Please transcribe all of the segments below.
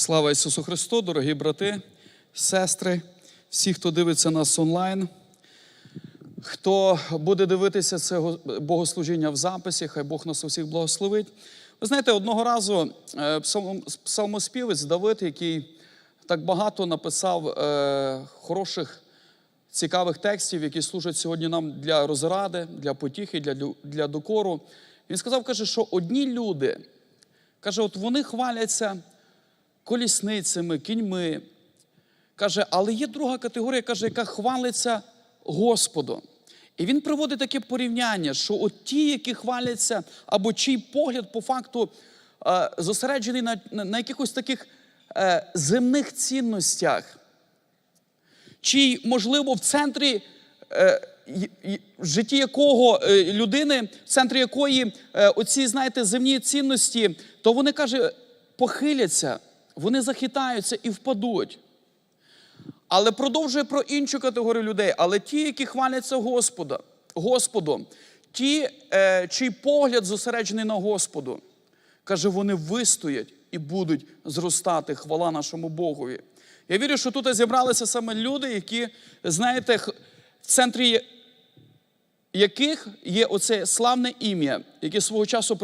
Слава Ісусу Христу, дорогі брати, сестри, всі, хто дивиться нас онлайн, хто буде дивитися це богослужіння в записі, хай Бог нас усіх благословить. Ви знаєте, одного разу е, псалмоспівець Давид, який так багато написав е, хороших, цікавих текстів, які служать сьогодні нам для розради, для потіхи, для, для докору. Він сказав, каже, що одні люди, каже, от вони хваляться колісницями, кіньми. Каже, але є друга категорія, каже, яка хвалиться Господом. І він приводить таке порівняння, що от ті, які хваляться, або чий погляд по факту е, зосереджений на, на, якихось таких е, земних цінностях, чий, можливо, в центрі е, в житті якого людини, в центрі якої оці, знаєте, земні цінності, то вони каже, похиляться, вони захитаються і впадуть. Але продовжує про іншу категорію людей. Але ті, які хваляться Господа, Господом, ті, е, чий погляд зосереджений на Господу, каже, вони вистоять і будуть зростати. Хвала нашому Богові. Я вірю, що тут зібралися саме люди, які, знаєте, в центрі яких є оце славне ім'я, яке свого часу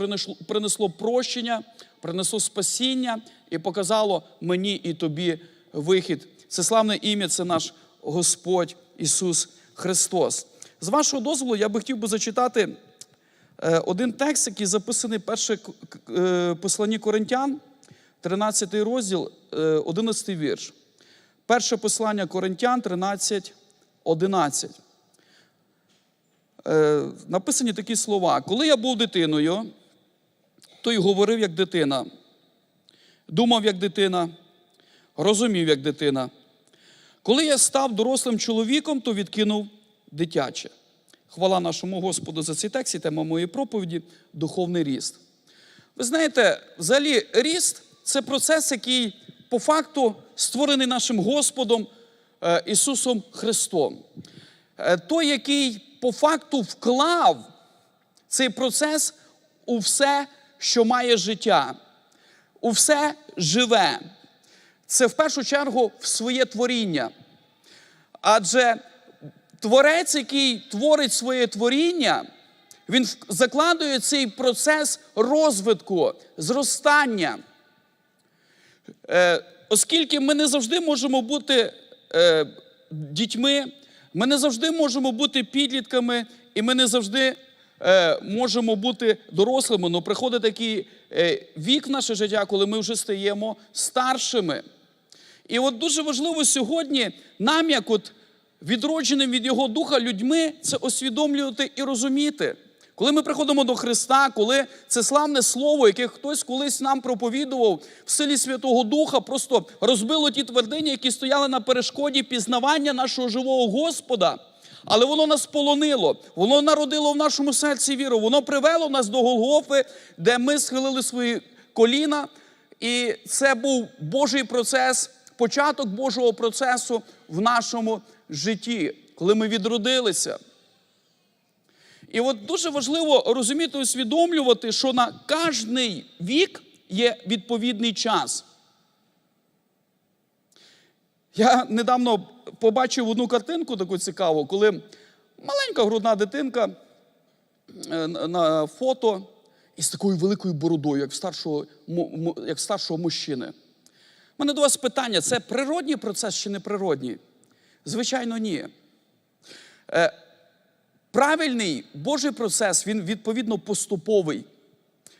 принесло, прощення, принесло спасіння і показало мені і тобі вихід. Це славне ім'я, це наш Господь Ісус Христос. З вашого дозволу, я би хотів би зачитати е, один текст, який записаний перше е, посланні Коринтян, 13 розділ, е, 11 вірш. Перше послання Коринтян 13, 11 е, написані такі слова: коли я був дитиною, то й говорив як дитина, думав як дитина, розумів як дитина. Коли я став дорослим чоловіком, то відкинув дитяче. Хвала нашому Господу за цей текст і тема моєї проповіді духовний ріст. Ви знаєте, взагалі ріст це процес, який по факту створений нашим Господом е, Ісусом Христом. Е, Той, який по факту вклав цей процес у все, що має життя, у все живе. Це в першу чергу в своє творіння. Адже творець, який творить своє творіння, він закладує цей процес розвитку, зростання. Е, оскільки ми не завжди можемо бути е, дітьми, ми не завжди можемо бути підлітками, і ми не завжди е, можемо бути дорослими. але приходить такий е, вік в наше життя, коли ми вже стаємо старшими. І от дуже важливо сьогодні нам, як от відродженим від Його Духа людьми, це усвідомлювати і розуміти. Коли ми приходимо до Христа, коли це славне слово, яке хтось колись нам проповідував в силі Святого Духа, просто розбило ті твердині, які стояли на перешкоді пізнавання нашого живого Господа. Але воно нас полонило, воно народило в нашому серці віру, воно привело нас до Голгофи, де ми схилили свої коліна. І це був Божий процес, початок Божого процесу в нашому житті, коли ми відродилися. І от дуже важливо розуміти, усвідомлювати, що на кожний вік є відповідний час. Я недавно побачив одну картинку таку цікаву, коли маленька грудна дитинка е, на- фото із такою великою бородою, як в старшого, як в старшого мужчини. У мене до вас питання: це природній процес чи не природній? Звичайно, ні. Е, Правильний Божий процес, він відповідно поступовий.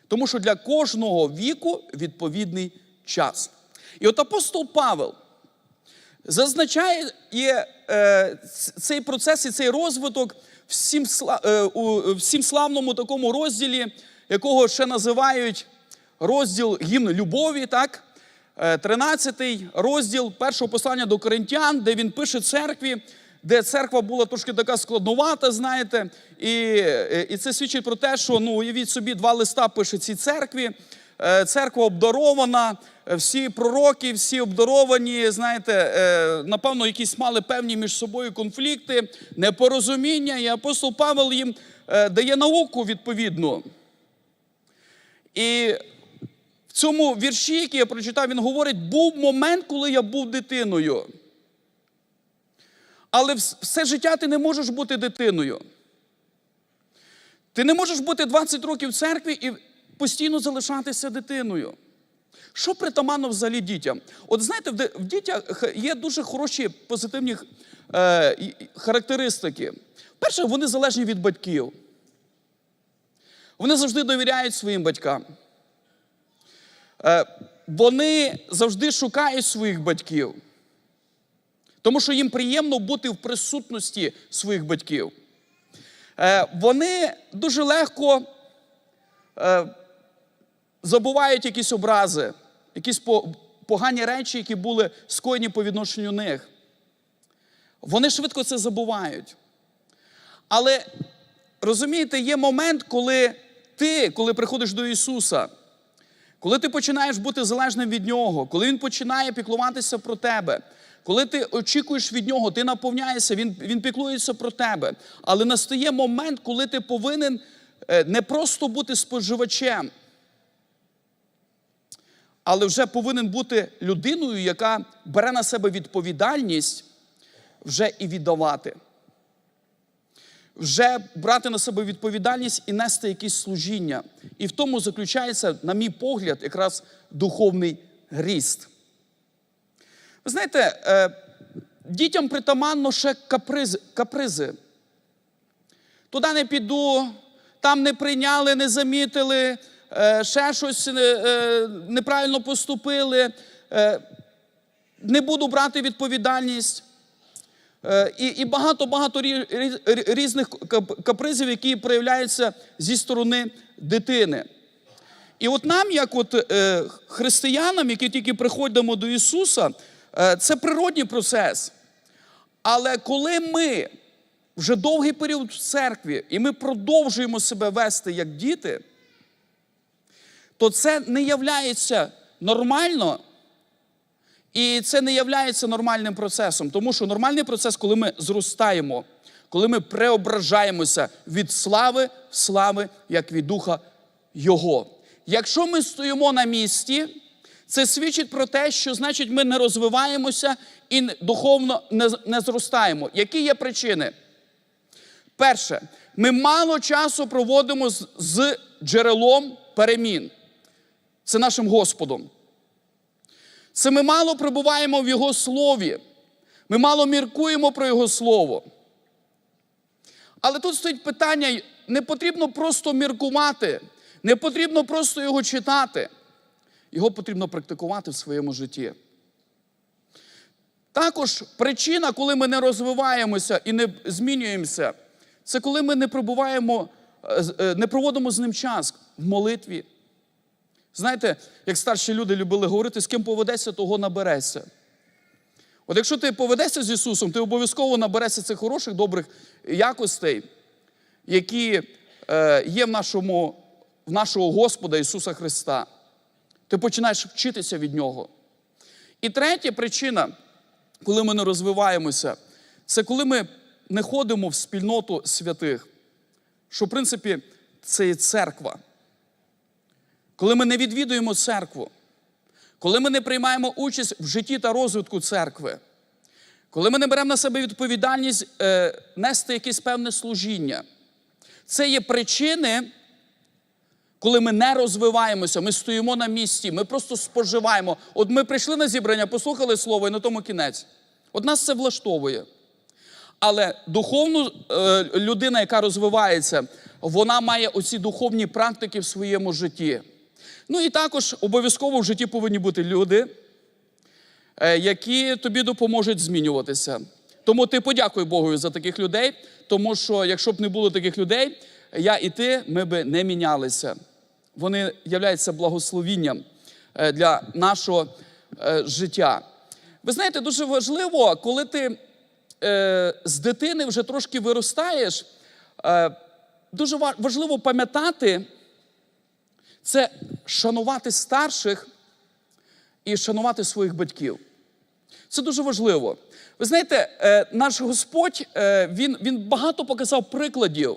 Тому що для кожного віку відповідний час. І от апостол Павел зазначає е, цей процес і цей розвиток в сім, е, у в сім славному такому розділі, якого ще називають розділ гімн любові, так? Е, 13 розділ першого послання до коринтян, де він пише церкві, де церква була трошки така складновата, знаєте, і, е, і це свідчить про те, що ну, уявіть собі, два листа пише цій церкві. Е, Церква обдарована, е, всі пророки, всі обдаровані, знаєте, е, напевно, якісь мали певні між собою конфлікти, непорозуміння, і апостол Павел їм дає науку відповідну. І в цьому вірші, який я прочитав, він говорить: був момент, коли я був дитиною. Але все життя ти не можеш бути дитиною. Ти не можеш бути 20 років в церкві і постійно залишатися дитиною. Що притаманно взагалі дітям? От знаєте, в дітях є дуже хороші позитивні е, характеристики. Перше, вони залежні від батьків. Вони завжди довіряють своїм батькам. Е, вони завжди шукають своїх батьків. Тому що їм приємно бути в присутності своїх батьків. Е, вони дуже легко е, забувають якісь образи, якісь погані речі, які були скоєні по відношенню них. Вони швидко це забувають. Але розумієте, є момент, коли ти, коли приходиш до Ісуса, коли ти починаєш бути залежним від Нього, коли Він починає піклуватися про тебе, коли ти очікуєш від Нього, ти наповняєшся, Він, він піклується про тебе. Але настає момент, коли ти повинен е, не просто бути споживачем, але вже повинен бути людиною, яка бере на себе відповідальність вже і віддавати. Вже брати на себе відповідальність і нести якісь служіння. І в тому заключається, на мій погляд, якраз духовний ріст. Ви знаєте, е, дітям притаманно ще капризи. капризи. Туди не піду, там не прийняли, не замітили, ще щось е, е, неправильно поступили, е, не буду брати відповідальність. Е, І, рі- рі- різних капризів, які проявляються зі сторони дитини. І от нам, як от е, християнам, які тільки приходимо до Ісуса, е, це природній процес. Але коли ми вже довгий період в церкві, і ми продовжуємо себе вести як діти, то це не являється нормально, і це не являється нормальним процесом, тому що нормальний процес, коли ми зростаємо, коли ми преображаємося від слави в слави, як від духа Його. Якщо ми стоїмо на місці, це свідчить про те, що значить ми не розвиваємося і духовно не, не зростаємо. Які є причини? Перше, ми мало часу проводимо з, з джерелом перемін. Це нашим Господом. Це ми мало перебуваємо в Його слові. Ми мало міркуємо про Його слово. Але тут стоїть питання: не потрібно просто міркувати, не потрібно просто його читати. Його потрібно практикувати в своєму житті. Також причина, коли ми не розвиваємося і не змінюємося, це коли ми не пробуваємо, е, е, не проводимо з ним час в молитві. Знаєте, як старші люди любили говорити, з ким поведеться, того набереться. От якщо ти поведешся з Ісусом, ти обов'язково наберешся цих хороших, добрих якостей, які е, є в нашому, в нашого Господа Ісуса Христа. Ти починаєш вчитися від Нього. І третя причина, коли ми не розвиваємося, це коли ми не ходимо в спільноту святих, що, в принципі, це є церква. Коли ми не відвідуємо церкву, коли ми не приймаємо участь в житті та розвитку церкви, коли ми не беремо на себе відповідальність е, нести якесь певне служіння, це є причини, коли ми не розвиваємося, ми стоїмо на місці, ми просто споживаємо. От ми прийшли на зібрання, послухали слово і на тому кінець. От нас це влаштовує. Але духовну е, людина, яка розвивається, вона має оці духовні практики в своєму житті. Ну і також обов'язково в житті повинні бути люди, е, які тобі допоможуть змінюватися. Тому ти подякуй Богу за таких людей, тому що якщо б не було таких людей, я і ти, ми би не мінялися. Вони являються благословінням е, для нашого е, життя. Ви знаєте, дуже важливо, коли ти з дитини вже трошки виростаєш, дуже важливо пам'ятати, це шанувати старших і шанувати своїх батьків. Це дуже важливо. Ви знаєте, е, наш Господь е, він, він багато показав прикладів.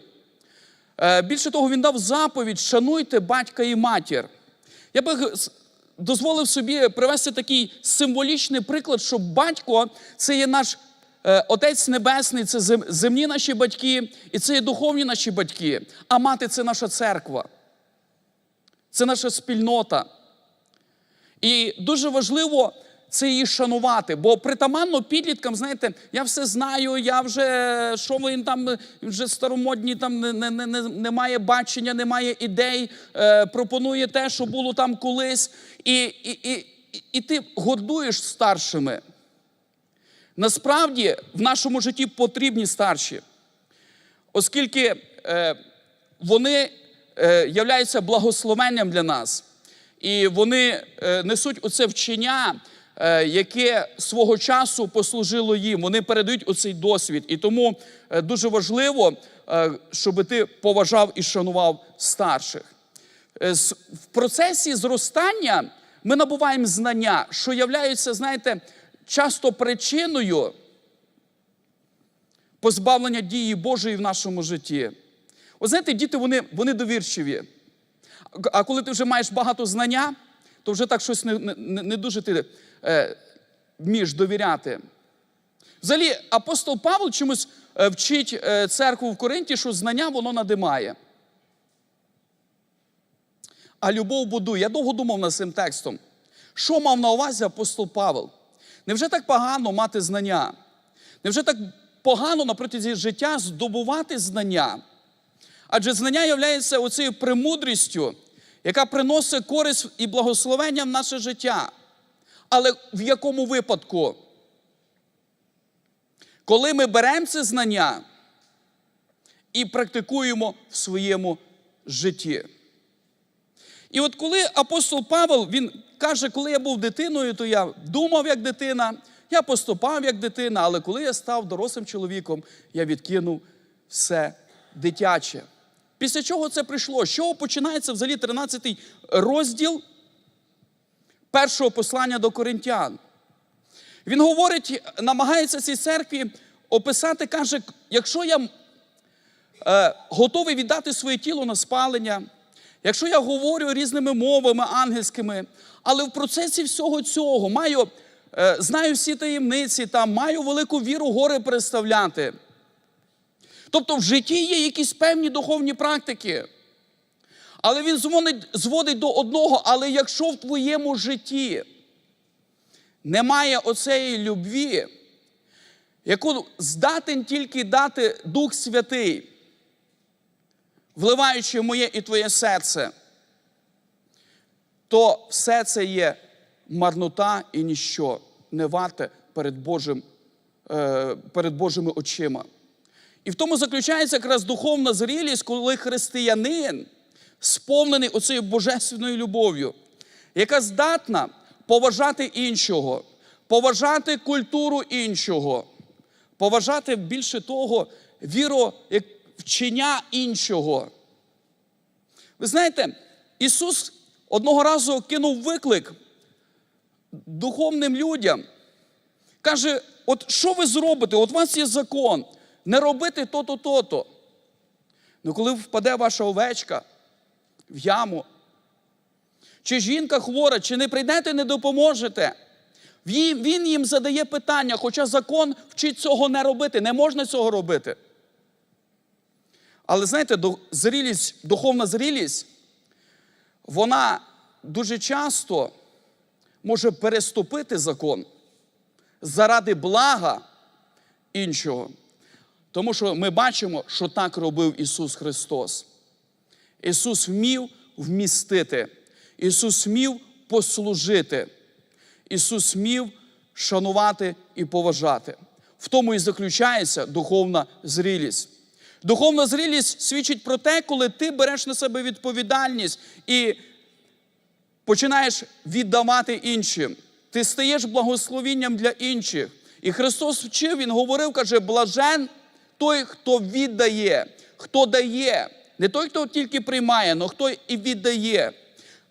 Е, Більше того, він дав заповідь: шануйте батька і матір. Я би дозволив собі привести такий символічний приклад, що батько це є наш Отець Небесний, це зем- земні наші батьки, і це є духовні наші батьки. А мати це наша церква, це наша спільнота. І дуже важливо це її шанувати, бо притаманно підліткам, знаєте, я все знаю, я вже що він там вже старомодні, там не, не, не, не- немає бачення, немає ідей, е, пропонує те, що було там колись, і, і, і, і, ти гордуєш старшими. Насправді в нашому житті потрібні старші, оскільки е, вони являються благословенням для нас. І вони е, несуть оце вчення, е, яке свого часу послужило їм. Вони передають оцей досвід. І тому е, дуже важливо, е, щоб ти поважав і шанував старших. Е, В процесі зростання ми набуваємо знання, що являються, знаєте, часто причиною позбавлення дії Божої в нашому житті. От знаєте, діти вони, вони довірчиві. А коли ти вже маєш багато знання, то вже так щось не, не, не дуже ти е, вмієш довіряти. Взагалі, апостол Павло чомусь е, вчить е, церкву в Коринті, що знання воно надимає. А любов будує. Я довго думав над цим текстом. Що мав на увазі апостол Павел? Невже так погано мати знання? Невже так погано на протязі життя здобувати знання? Адже знання є оцією премудрістю, яка приносить користь і благословення в наше життя. Але в якому випадку? Коли ми беремо це знання і практикуємо в своєму житті. І от коли апостол Павел він каже, коли я був дитиною, то я думав як дитина, я поступав як дитина, але коли я став дорослим чоловіком, я відкинув все дитяче. Після чого це прийшло? З чого починається взагалі 13 розділ першого послання до коринтян? Він говорить, намагається цій церкві описати, каже, якщо я е, готовий віддати своє тіло на спалення, якщо я говорю різними мовами ангельськими, але в процесі всього цього маю, е, знаю всі таємниці, там, маю велику віру гори представляти. Тобто в житті є якісь певні духовні практики. Але він зводить, до одного, але якщо в твоєму житті немає оцеї любві, яку здатен тільки дати Дух Святий, вливаючи моє і твоє серце, то все це є марнота і ніщо не варте перед, Божим, е, перед Божими очима. І в тому заключається якраз духовна зрілість, коли християнин сповнений оцією божественною любов'ю, яка здатна поважати іншого, поважати культуру іншого, поважати більше того, віру вчення іншого. Ви знаєте, Ісус одного разу кинув виклик духовним людям. Каже: от що ви зробите? От у вас є закон, не робити то-то, то-то. Ну, коли впаде ваша овечка в яму, чи жінка хвора, чи не прийдете, не допоможете. Він їм задає питання, хоча закон вчить цього не робити, не можна цього робити. Але знаєте, зрілість, духовна зрілість, вона дуже часто може переступити закон заради блага іншого. Тому що ми бачимо, що так робив Ісус Христос. Ісус вмів вмістити, Ісус вмів послужити, Ісус вмів шанувати і поважати. В тому і заключається духовна зрілість. Духовна зрілість свідчить про те, коли ти береш на себе відповідальність і починаєш віддавати іншим. Ти стаєш благословінням для інших. І Христос вчив, Він говорив, каже, блажен той, хто віддає, хто дає. Не той, хто тільки приймає, але хто і віддає.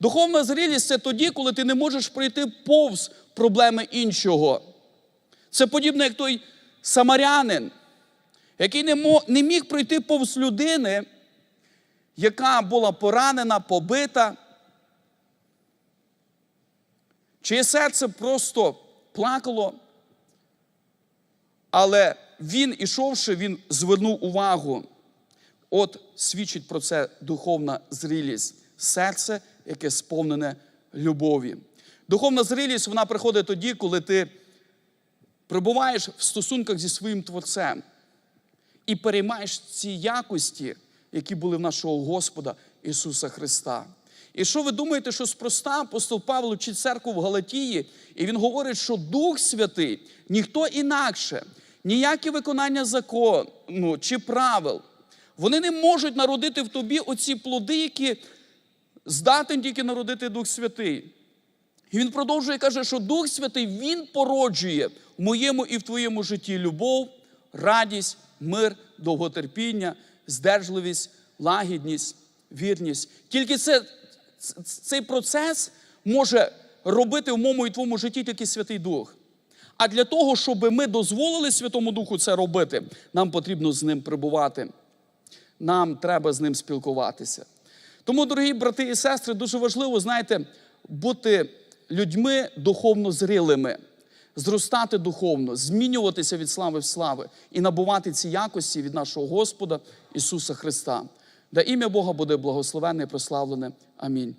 Духовна зрілість це тоді, коли ти не можеш пройти повз проблеми іншого. Це подібно, як той самарянин, який не, міг пройти повз людини, яка була поранена, побита. чиє серце просто плакало, але він, ішовши, він звернув увагу. От свідчить про це духовна зрілість, серце, яке сповнене любові. Духовна зрілість вона приходить тоді, коли ти перебуваєш в стосунках зі своїм Творцем і переймаєш ці якості, які були в нашого Господа Ісуса Христа. І що ви думаєте, що спроста апостол Павло вчить церкву в Галатії, і він говорить, що Дух Святий ніхто інакше, ніяке виконання закону чи правил, вони не можуть народити в тобі оці плоди, які здатен тільки народити Дух Святий. І він продовжує каже, що Дух Святий Він породжує в моєму і в твоєму житті любов, радість, мир, довготерпіння, здержливість, лагідність, вірність. Тільки це, цей процес може робити в моєму і твоєму житті тільки Святий Дух. А для того, щоб ми дозволили Святому Духу це робити, нам потрібно з ним прибувати. Нам треба з ним спілкуватися. Тому, дорогі брати і сестри, дуже важливо, знаєте, бути людьми духовно зрілими, зростати духовно, змінюватися від слави в слави і набувати ці якості від нашого Господа Ісуса Христа. Да ім'я Бога буде благословенне і прославлене. Амінь.